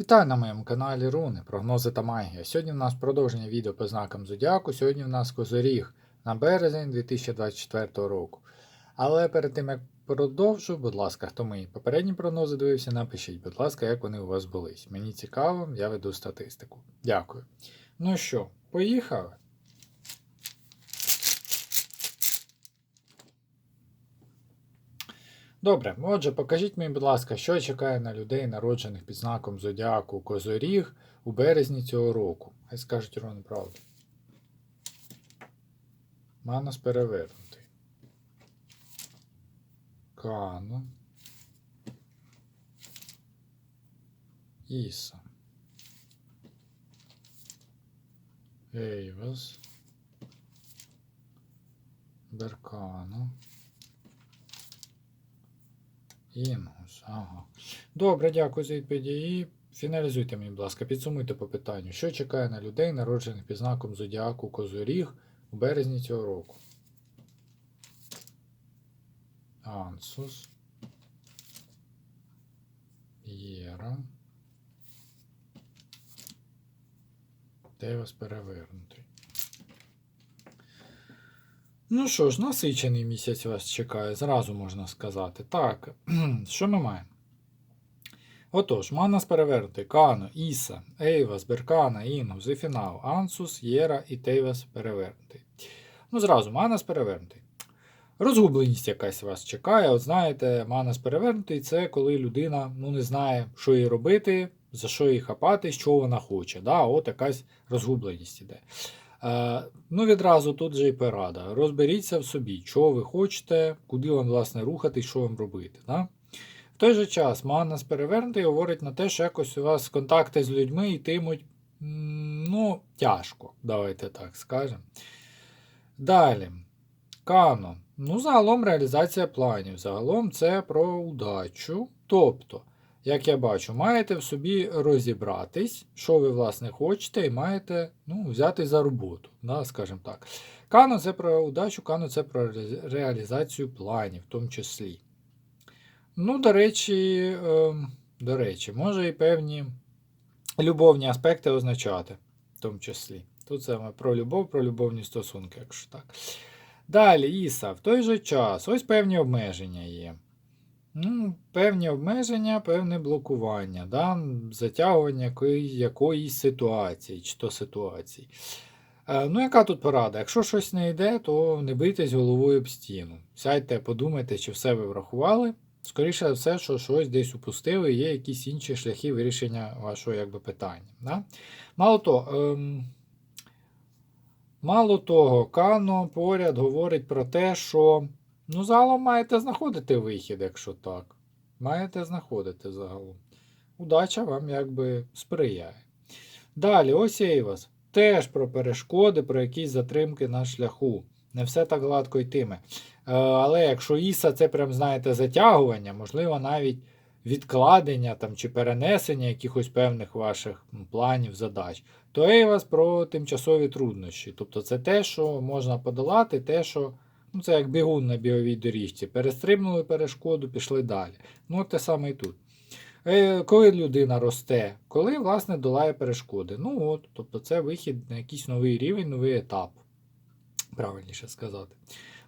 Вітаю на моєму каналі Руни, прогнози та магія. Сьогодні в нас продовження відео по знакам Зодіаку. Сьогодні в нас Козоріг на березень 2024 року. Але перед тим як продовжу, будь ласка, хто мої попередні прогнози дивився, напишіть, будь ласка, як вони у вас були. Мені цікаво, я веду статистику. Дякую. Ну що, поїхали? Добре, отже, покажіть мені, будь ласка, що чекає на людей, народжених під знаком Зодіаку Козоріг у березні цього року. Хай скажуть ровно правду. Манус перевернутий. Кану. Іса. Ейвас. Беркану. Інгус, ага. Добре, дякую за відповіді. І фіналізуйте мені, будь ласка, підсумуйте по питанню, що чекає на людей, народжених під знаком Зодіаку Козоріг у березні цього року. Ансус. Єра. Девас перевернутий. Ну що ж, насичений місяць вас чекає, зразу можна сказати. Так, що ми маємо? Отож, Манас перевернутий, Кано, Іса, Ейвас, Беркана, Інгус, Зефінау, Ансус, Єра і Тейвас перевернутий. Ну, зразу, Манас перевернутий. Розгубленість якась вас чекає. От знаєте, Манас перевернутий це коли людина ну, не знає, що їй робити, за що їй хапати, що вона хоче. Да? От якась розгубленість іде. Е, ну, відразу тут же і порада. Розберіться в собі, що ви хочете, куди вам, власне, рухати, що вам робити. Да? В той же час Манас перевернутий говорить на те, що якось у вас контакти з людьми йтимуть ну, тяжко, давайте так скажемо. Далі. Кано. Ну, загалом реалізація планів. Загалом це про удачу. Тобто, як я бачу, маєте в собі розібратись, що ви, власне, хочете, і маєте ну, взяти за роботу, да, скажімо так. Кано це про удачу, кано це про реалізацію планів, в тому числі. Ну, до речі, е, до речі, може і певні любовні аспекти означати, в тому числі. Тут саме про любов, про любовні стосунки, якщо так. Далі, Іса, в той же час, ось певні обмеження є. Ну, певні обмеження, певне блокування, да? затягування якої, якоїсь ситуації, чи то ситуації. Е, ну, яка тут порада? Якщо щось не йде, то не бийтесь головою об стіну. Сядьте, подумайте, чи все ви врахували. Скоріше за все, що щось десь упустили, є якісь інші шляхи вирішення вашого якби, питання. Да? Мало того, ем, мало того, Кано поряд говорить про те, що ну, загалом маєте знаходити вихід, якщо так. Маєте знаходити загалом. Удача вам якби сприяє. Далі, ось Ейвас. Теж про перешкоди, про якісь затримки на шляху. Не все так гладко йтиме. Е, Але якщо Іса це прям, знаєте, затягування, можливо, навіть відкладення там, чи перенесення якихось певних ваших планів, задач, то Ейвас про тимчасові труднощі. Тобто це те, що можна подолати, те, що ну, це як бігун на біговій доріжці. Перестрибнули перешкоду, пішли далі. Ну, те саме і тут. Е, Коли людина росте, коли, власне, долає перешкоди. Ну от, тобто це вихід на якийсь новий рівень, новий етап. Правильніше сказати.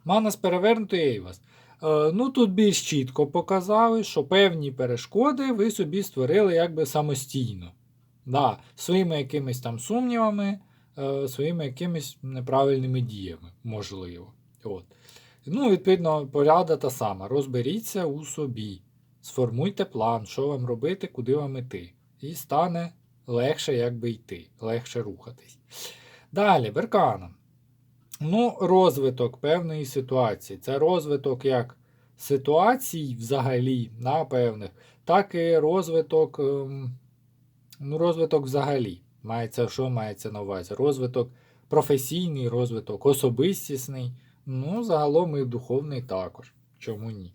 Манас перевернутий Ейвас. Е, ну, тут більш чітко показали, що певні перешкоди ви собі створили якби самостійно. Да, своїми якимись там сумнівами, е, своїми якимись неправильними діями, можливо. От. Ну, відповідно, порада та сама. Розберіться у собі. Сформуйте план, що вам робити, куди вам іти. І стане легше якби йти, легше рухатись. Далі, Беркана. Ну, розвиток певної ситуації. Це розвиток як ситуацій взагалі, на певних, так і розвиток, ем, ну, розвиток взагалі. Мається, що мається на увазі? Розвиток професійний, розвиток особистісний, ну, загалом і духовний також. Чому ні?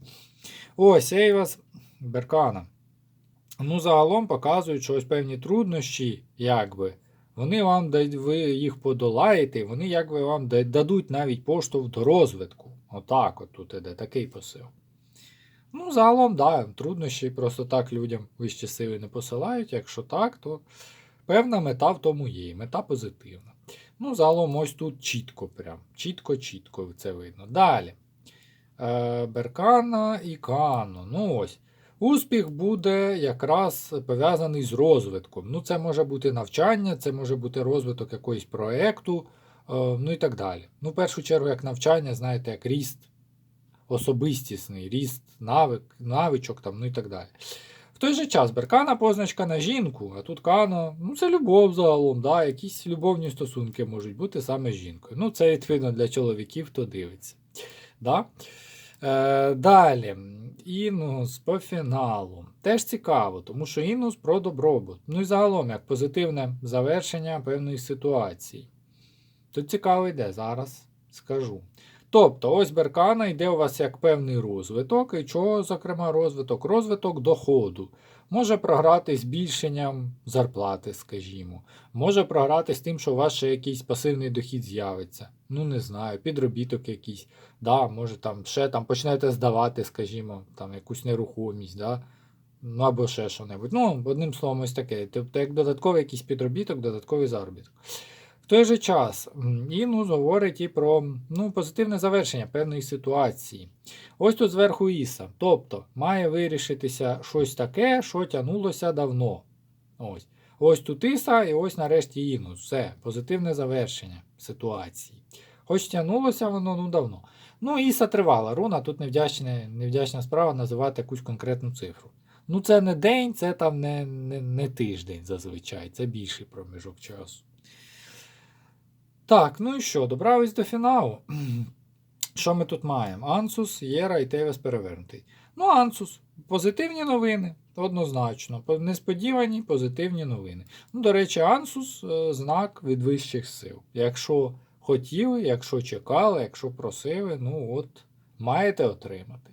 Ось, Ейвас Беркана. Ну, загалом показують, що ось певні труднощі, якби, вони вам дають- ви їх подолаєте, вони якби вам дадуть навіть поштовх до розвитку. Отак, от тут іде такий посил. Ну, загалом, да, труднощі просто так людям вищі сили не посилають. Якщо так, то певна мета в тому є. Мета позитивна. Ну, загалом, ось тут чітко, прям. Чітко-чітко це видно. Далі. Е, Беркана і Кано. Ну ось. Успіх буде якраз пов'язаний з розвитком. Ну, це може бути навчання, це може бути розвиток якогось проєкту, е, ну і так далі. Ну, в першу чергу, як навчання, знаєте, як ріст особистісний, ріст навик, навичок, там, ну і так далі. Той же час Беркана позначка на жінку, а тут Кано, ну це любов загалом, да, якісь любовні стосунки можуть бути саме з жінкою. Ну, це відповідно для чоловіків, хто дивиться. Да? Е, далі. Інус по фіналу. Теж цікаво, тому що інус про добробут. Ну і загалом, як позитивне завершення певної ситуації. Тут цікаво йде, зараз скажу. Тобто, ось Беркана йде у вас як певний розвиток. І чого, зокрема, розвиток? Розвиток доходу. Може програти збільшенням зарплати, скажімо. Може програти з тим, що у вас ще якийсь пасивний дохід з'явиться. Ну, не знаю, підробіток якийсь. Да, Може там ще там почнете здавати, скажімо, там якусь нерухомість. да, Ну або ще що-небудь. Ну, одним словом, ось таке. Тобто, як додатковий якийсь підробіток, додатковий заробіток. Той же час Інус говорить і про ну, позитивне завершення певної ситуації. Ось тут зверху Іса. Тобто має вирішитися щось таке, що тягнулося давно. Ось Ось тут Іса, і ось нарешті Інус. Все, позитивне завершення ситуації. Хоч тягнулося воно ну, давно. Ну, Іса тривала. Руна тут невдячна, невдячна справа називати якусь конкретну цифру. Ну, це не день, це там не, не, не тиждень зазвичай, це більший проміжок часу. Так, ну і що, добрались до фіналу. Що ми тут маємо? Ансус, Єра і Тевес перевернутий. Ну, Ансус, позитивні новини, однозначно. Несподівані позитивні новини. Ну, До речі, Ансус е, знак від вищих сил. Якщо хотіли, якщо чекали, якщо просили, ну от, маєте отримати.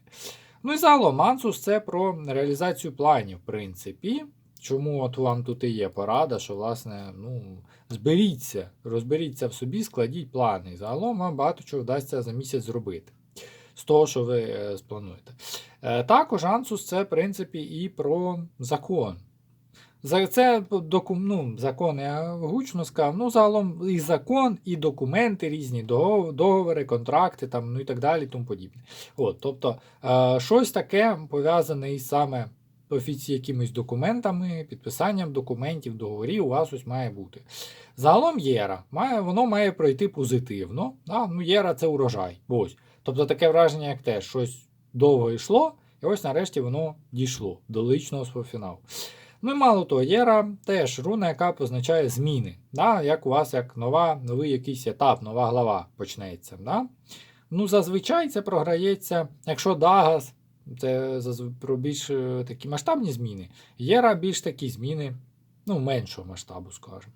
Ну і загалом, Ансус це про реалізацію планів, в принципі. Чому от вам тут і є порада, що, власне, ну, зберіться, розберіться в собі, складіть плани. І загалом вам багато чого вдасться за місяць зробити. З того, що ви е, сплануєте. Е, також Ансус це, в принципі, і про закон. За це ну, закон я гучно сказав. Ну, загалом і закон, і документи різні, договори, контракти там, ну і так далі. тому подібне. От, Тобто, е, щось таке пов'язане із саме офіці якимись документами, підписанням документів, договорів у вас ось має бути. Загалом єра, має, воно має пройти позитивно. Да? Ну, Єра це урожай. Ось. Тобто таке враження, як те, щось довго йшло, і ось нарешті воно дійшло до личного фіналу. Ну і мало того, Єра теж руна, яка позначає зміни. Да? Як у вас як нова, новий якийсь етап, нова глава почнеться. Да? Ну, Зазвичай це програється, якщо Дагас це про більш е, такі масштабні зміни. Єра більш такі зміни, ну, меншого масштабу, скажімо.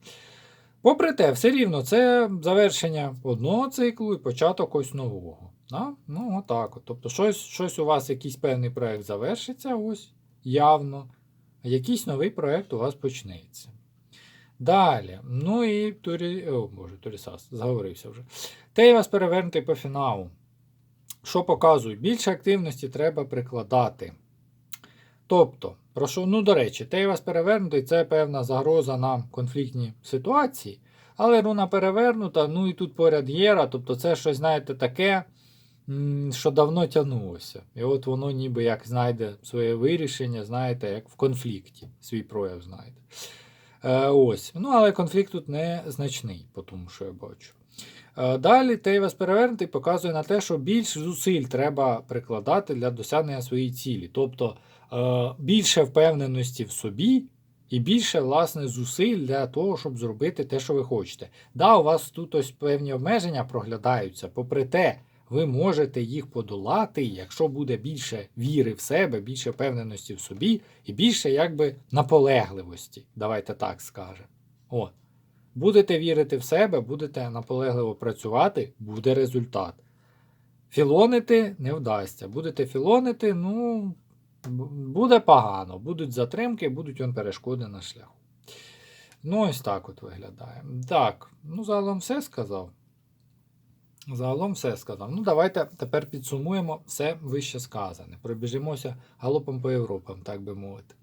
Попри те, все рівно це завершення одного циклу і початок ось нового. Да? Ну, отак. от. Тобто, щось щось у вас, якийсь певний проєкт завершиться, ось явно, а якийсь новий проєкт у вас почнеться. Далі. Ну і Турі... О, Боже, Турісас, заговорився вже. Те вас перевернутий по фіналу. Що показує? Більше активності треба прикладати. Тобто, прошу, ну, до речі, те вас перевернутий це певна загроза на конфліктні ситуації. Але руна перевернута, ну і тут поряд єра, тобто це щось, знаєте, таке, що давно тягнулося. І от воно ніби як знайде своє вирішення, знаєте, як в конфлікті, свій прояв знайде. Е, Ось. Ну, але конфлікт тут не значний, по тому що я бачу. Е, далі Тейвес перевернутий показує на те, що більше зусиль треба прикладати для досягнення своєї цілі. Тобто е, більше впевненості в собі і більше власне, зусиль для того, щоб зробити те, що ви хочете. Да, у вас тут ось певні обмеження проглядаються, попри те, ви можете їх подолати, якщо буде більше віри в себе, більше впевненості в собі і більше якби наполегливості. Давайте так скажемо. Будете вірити в себе, будете наполегливо працювати, буде результат. Філонити не вдасться. Будете філонити, ну, буде погано. Будуть затримки, будуть он перешкоди на шляху. Ну, ось так от виглядає. Так, ну, загалом все сказав. Загалом все сказав. Ну, давайте тепер підсумуємо все вище сказане. Пробіжимося галопом по Європам, так би мовити.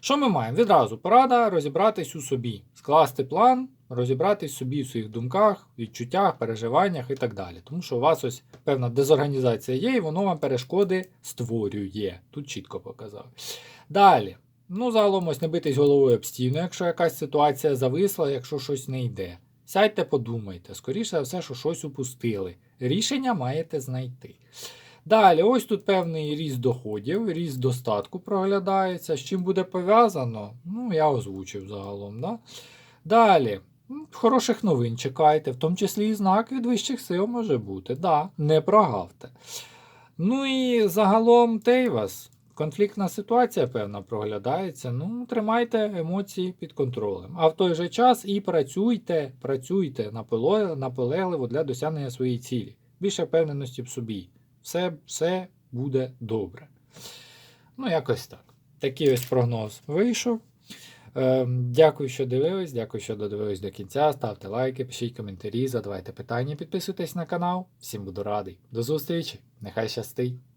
Що ми маємо? Відразу порада розібратись у собі, скласти план, розібратись собі в своїх думках, відчуттях, переживаннях і так далі. Тому що у вас ось певна дезорганізація є, і воно вам перешкоди створює. Тут чітко показав. Далі. Ну, загалом ось не битись головою об стіну, якщо якась ситуація зависла, якщо щось не йде. Сядьте, подумайте, скоріше за все, що щось упустили. Рішення маєте знайти. Далі, ось тут певний ріст доходів, ріст достатку проглядається. З чим буде пов'язано? Ну, я озвучив загалом. Да? Далі. Хороших новин чекайте, в тому числі і знак від вищих сил може бути. Да, не прогавте. Ну і загалом Тейвас. Конфліктна ситуація, певна, проглядається. Ну, тримайте емоції під контролем. А в той же час і працюйте, працюйте наполегливо для досягнення своєї цілі. Більше впевненості в собі. Все, все буде добре. Ну, якось так. Такий ось прогноз вийшов. Ем, дякую, що дивились. Дякую, що додивились до кінця. Ставте лайки, пишіть коментарі, задавайте питання, підписуйтесь на канал. Всім буду радий. До зустрічі! Нехай щастить!